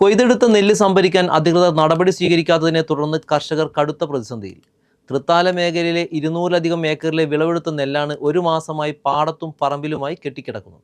കൊയ്തെടുത്ത നെല്ല് സംഭരിക്കാൻ അധികൃതർ നടപടി സ്വീകരിക്കാത്തതിനെ തുടർന്ന് കർഷകർ കടുത്ത പ്രതിസന്ധിയിൽ. തൃത്താല മേഖലയിലെ ഇരുന്നൂറിലധികം ഏക്കറിലെ വിളവെടുത്ത നെല്ലാണ് ഒരു മാസമായി പാടത്തും പറമ്പിലുമായി കെട്ടിക്കിടക്കുന്നത്.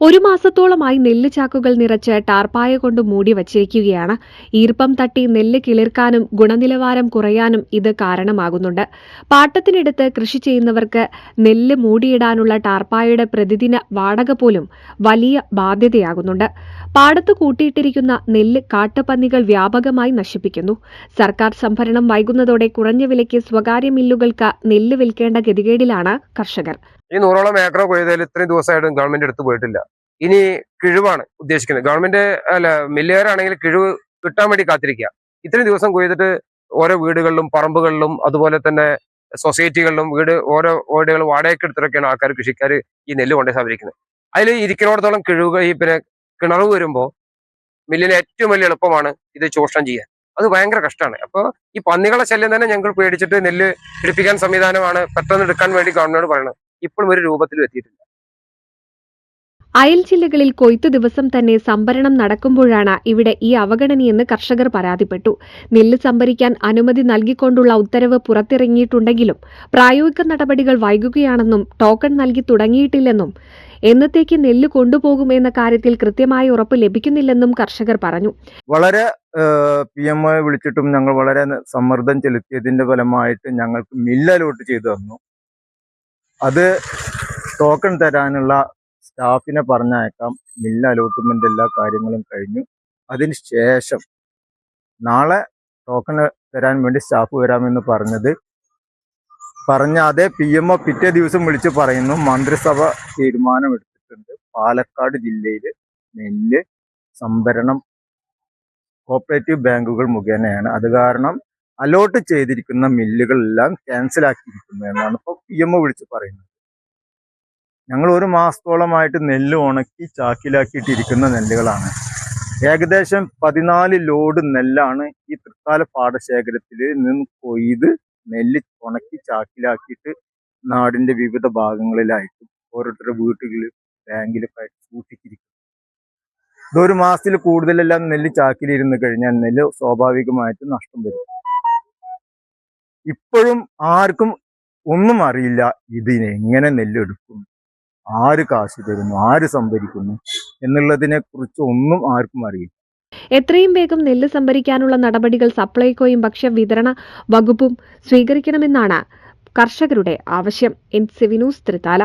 ഒരു മാസത്തോളമായി നെല്ല് ചാക്കുകൾ നിറച്ച് ടാർപ്പായ കൊണ്ട് മൂടി വച്ചിരിക്കുകയാണ്. ഈർപ്പം തട്ടി നെല്ല് കിളിർക്കാനും ഗുണനിലവാരം കുറയാനും ഇത് കാരണമാകുന്നുണ്ട്. പാട്ടത്തിനെടുത്ത് കൃഷി ചെയ്യുന്നവർക്ക് നെല്ല് മൂടിയിടാനുള്ള ടാർപ്പായയുടെ പ്രതിദിന വാടക പോലും വലിയ ബാധ്യതയാകുന്നുണ്ട്. പാടത്ത് കൂട്ടിയിട്ടിരിക്കുന്ന നെല്ല് കാട്ടുപന്നികൾ വ്യാപകമായി നശിപ്പിക്കുന്നു. സർക്കാർ സംഭരണം വൈകുന്നതോടെ കുറഞ്ഞ വിലയ്ക്ക് സ്വകാര്യ മില്ലുകൾക്ക് നെല്ല് വിൽക്കേണ്ട ഗതികേടിലാണ് കർഷകർ. ഈ നൂറോളം ഏക്കർ കൊയ്തതിൽ ഇത്രയും ദിവസമായിട്ടും ഗവൺമെന്റ് എടുത്തു പോയിട്ടില്ല. ഇനി കിഴിവാണ് ഉദ്ദേശിക്കുന്നത്. ഗവൺമെന്റ് അല്ല മില്ലുകാരാണെങ്കിൽ കിഴിവ് കിട്ടാൻ വേണ്ടി കാത്തിരിക്കുക. ഇത്രയും ദിവസം കൊയ്തിട്ട് ഓരോ വീടുകളിലും പറമ്പുകളിലും അതുപോലെ തന്നെ സൊസൈറ്റികളിലും വീട് ഓരോ വീടുകൾ വാടകയ്ക്ക് എടുത്തിട്ടൊക്കെയാണ് ആൾക്കാർ കൃഷിക്കാർ ഈ നെല്ല് കൊണ്ടേ സമരിക്കുന്നത് അതിൽ ഇരിക്കുന്നിടത്തോളം കിഴിവ് ഈ പിന്നെ കിണറ് വരുമ്പോൾ മില്ലിന് ഏറ്റവും വലിയ എളുപ്പമാണ് ഇത് ചൂഷണം ചെയ്യാൻ അത് ഭയങ്കര കഷ്ടമാണ്. അപ്പോൾ ഈ പന്നികളെ ശല്യം തന്നെ ഞങ്ങൾ പേടിച്ചിട്ട് നെല്ല് പിടിപ്പിക്കാൻ സംവിധാനമാണ് പെട്ടെന്ന് എടുക്കാൻ വേണ്ടി ഗവൺമെന്റ് പറയുന്നത് ഇപ്പോഴും ഒരു രൂപത്തിലും എത്തിയിട്ടില്ല. അയൽ ജില്ലകളിൽ കൊയ്ത്തു ദിവസം തന്നെ സംഭരണം നടക്കുമ്പോഴാണ് ഇവിടെ ഈ അവഗണനയെന്ന് കർഷകർ പരാതിപ്പെട്ടു. നെല്ല് സംഭരിക്കാൻ അനുമതി നൽകിക്കൊണ്ടുള്ള ഉത്തരവ് പുറത്തിറങ്ങിയിട്ടുണ്ടെങ്കിലും പ്രായോഗിക നടപടികൾ വൈകുകയാണെന്നും ടോക്കൺ നൽകി തുടങ്ങിയിട്ടില്ലെന്നും എന്നത്തേക്ക് നെല്ല് കൊണ്ടുപോകുമെന്ന കാര്യത്തിൽ കൃത്യമായ ഉറപ്പ് ലഭിക്കുന്നില്ലെന്നും കർഷകർ പറഞ്ഞു. വളരെ പി എം ഒ വിളിച്ചിട്ടും ഞങ്ങൾ വളരെ സമ്മർദ്ദം ചെലുത്തിയതിന്റെ ഫലമായിട്ട് ഞങ്ങൾക്ക് മില്ല് അലോട്ട് ചെയ്തു തന്നു. അത് ടോക്കൺ തരാനുള്ള സ്റ്റാഫിനെ പറഞ്ഞയക്കാം. മില്ല അലോട്ട്മെന്റ് എല്ലാ കാര്യങ്ങളും കഴിഞ്ഞു. അതിന് ശേഷം നാളെ ടോക്കൺ തരാൻ വേണ്ടി സ്റ്റാഫ് വരാമെന്ന് പറഞ്ഞത്. പറഞ്ഞ അതേ പി എം ഒ പിറ്റേ ദിവസം വിളിച്ച് പറയുന്നു. മന്ത്രിസഭ തീരുമാനമെടുത്തിട്ടുണ്ട് പാലക്കാട് ജില്ലയിൽ നെല്ല് സംഭരണം കോപ്പറേറ്റീവ് ബാങ്കുകൾ മുഖേനയാണ്. അത് കാരണം അലോട്ട് ചെയ്തിരിക്കുന്ന മില്ലുകളെല്ലാം ക്യാൻസൽ ആക്കിയിരിക്കുന്നു എന്നാണ് ഇപ്പോൾ പി എം വിളിച്ച് പറയുന്നത്. ഞങ്ങൾ ഒരു മാസത്തോളമായിട്ട് നെല്ല് ഉണക്കി ചാക്കിലാക്കിയിട്ടിരിക്കുന്ന നെല്ലുകളാണ്. ഏകദേശം പതിനാല് ലോഡ് നെല്ലാണ് ഈ തൃക്കാല പാടശേഖരത്തിൽ നിന്ന് കൊയ്ത് നെല്ല് ഉണക്കി ചാക്കിലാക്കിയിട്ട് നാടിന്റെ വിവിധ ഭാഗങ്ങളിലായിട്ടും ഓരോരുത്തരുടെ വീട്ടുകളിൽ ബാങ്കിലൊക്കെ ആയിട്ട് ഇതൊരു മാസത്തിൽ കൂടുതലെല്ലാം നെല്ല് ചാക്കിലിരുന്ന് കഴിഞ്ഞാൽ നെല്ല് സ്വാഭാവികമായിട്ട് നഷ്ടം വരും. ഇപ്പോഴും ആർക്കും ഒന്നും അറിയില്ല ഇതിന് എങ്ങനെ നെല്ലെടുക്കും ആര് കാശ് തരുന്നു? ആര് സംഭരിക്കുന്നു? എന്നുള്ളതിനെ കുറിച്ച് ഒന്നും ആർക്കും അറിയില്ല. എത്രയും വേഗം നെല്ല് സംഭരിക്കാനുള്ള നടപടികൾ സപ്ലൈകോയും ഭക്ഷ്യ വിതരണ വകുപ്പും സ്വീകരിക്കണമെന്നാണ് കർഷകരുടെ ആവശ്യം. എൻ സിവിനൂസ് തൃത്താല.